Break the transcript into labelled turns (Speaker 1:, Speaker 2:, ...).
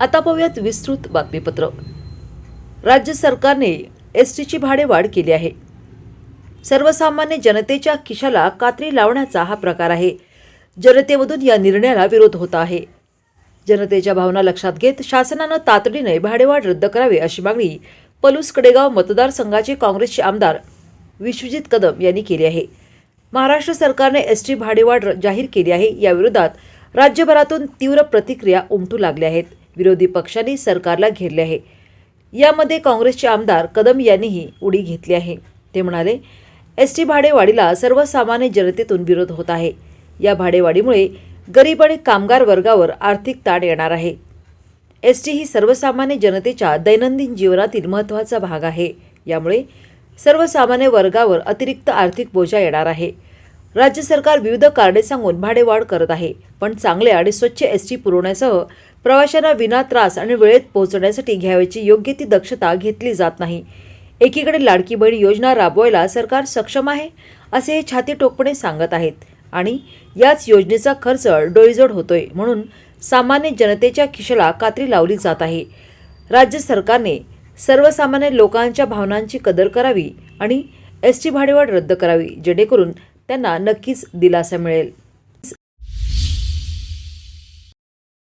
Speaker 1: आता पाहूयात विस्तृत बातमीपत्र. राज्य सरकारने एस टीची भाडे वाढ केली आहे. सर्वसामान्य जनतेच्या खिशाला कात्री लावण्याचा हा प्रकार आहे. जनतेमधून या निर्णयाला विरोध होत आहे. जनतेच्या भावना लक्षात घेत शासनानं तातडीने भाडेवाढ रद्द करावे अशी मागणी पलूस कडेगाव मतदारसंघाचे काँग्रेसचे आमदार विश्वजित कदम यांनी केली आहे. महाराष्ट्र सरकारने एस टी भाडेवाढ र- जाहीर केली आहे. याविरोधात राज्यभरातून तीव्र प्रतिक्रिया उमटू लागल्या आहेत. विरोधी पक्षांनी सरकारला घेरले आहे. यामध्ये काँग्रेसचे आमदार कदम यांनीही उडी घेतली आहे. ते म्हणाले एस. टी. भाडेवाढीला सर्वसामान्य जनतेतून विरोध होत आहे. या भाडेवाढीमुळे गरीब आणि कामगार वर्गावर आर्थिक ताण येणार आहे. एस. टी. ही सर्वसामान्य जनतेच्या दैनंदिन जीवनातील महत्त्वाचा भाग आहे. यामुळे सर्वसामान्य वर्गावर अतिरिक्त आर्थिक बोजा येणार आहे. राज्य सरकार विविध कारणे सांगून भाडेवाढ करत आहे. पण चांगले आणि स्वच्छ एस. टी. पुरवण्यासह प्रवाशांना विना त्रास आणि वेळेत पोहोचण्यासाठी घ्यावयाची योग्य ती दक्षता घेतली जात नाही. एकीकडे लाडकी बहीण योजना राबवायला सरकार सक्षम आहे असे हे छाती टोकपणे सांगत आहेत. आणि याच योजनेचा खर्च डोईजोड होतोय म्हणून सामान्य जनतेच्या खिशाला कात्री लावली जात आहे. राज्य सरकारने सर्वसामान्य लोकांच्या भावनांची कदर करावी आणि एस टी भाडेवाढ रद्द करावी जेणेकरून त्यांना नक्कीच दिलासा मिळेल.